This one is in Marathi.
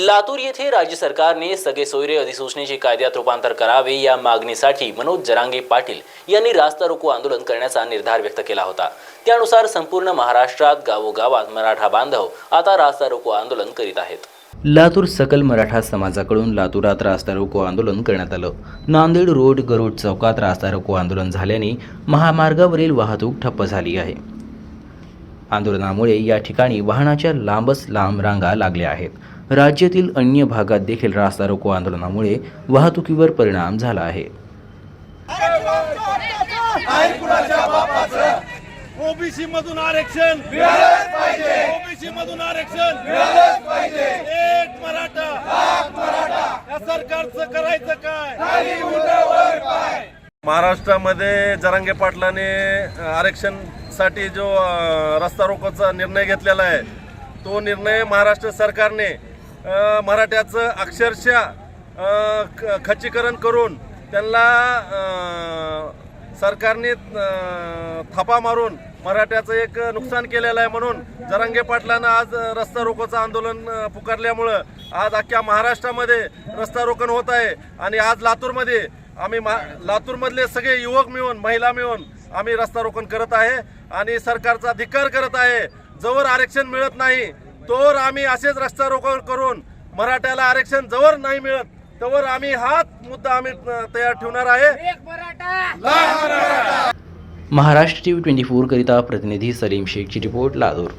लातूर येथे राज्य सरकारने सगळे सोयरे अधिसूचनेचे कायद्यात रूपांतर करावे या मागणीसाठी मनोज जरांगे पाटील यांनी रास्ता रोको आंदोलन करण्याचा निर्धार व्यक्त केला होता. त्यानुसार संपूर्ण महाराष्ट्रात गावोगावात मराठा बांधव आता रास्ता रोको आंदोलन करीत आहेत. लातूर सकल मराठा समाजाकडून लातूरात रास्ता रोको आंदोलन करण्यात आलं. नांदेड रोड गरुड चौकात रास्ता रोको आंदोलन झाल्याने महामार्गावरील वाहतूक ठप्प झाली आहे. आंदोलनामुळे या ठिकाणी वाहनाच्या लांबच लांब रांगा लागल्या आहेत. राज्यातील अन्य भागात देखील रास्ता रोको आंदोलनामुळे वाहतुकीवर परिणाम झाला आहे. ओबीसी मधून आरक्षण. ओबीसी मधून आरक्षण. एक मराठा. या सरकारचं करायचं काय? महाराष्ट्रामध्ये जरांगे पाटलाने साठी जो रस्ता रोकोचा निर्णय घेतलेला आहे तो निर्णय महाराष्ट्र सरकारने मराठ्याचं अक्षरशः ख- खच्चीकरण करून त्यांना सरकारने थापा मारून मराठ्याचं एक नुकसान केलेलं आहे म्हणून जरांगे पाटलानं आज रस्ता रोकोचं आंदोलन पुकारल्यामुळं आज अख्ख्या महाराष्ट्रामध्ये रस्ता रोकण होत आहे. आणि आज लातूरमध्ये आम्ही मा लातूरमधले सगळे युवक मिळून महिला मिळून आम्ही रस्ता रोकन करत आहे आणि सरकारचा धिक्कार करत आहे. जवळ आरक्षण मिळत नाही तोवर आम्ही असेच रस्ता रोको करून मराठ्याला आरक्षण जवळ नाही मिळत तोवर आम्ही हाच मुद्दा आम्ही तयार ठेवणार आहे. महाराष्ट्र टी व्ही ट्वेंटी फोरकरिता प्रतिनिधी सलीम शेखची रिपोर्ट लातूर.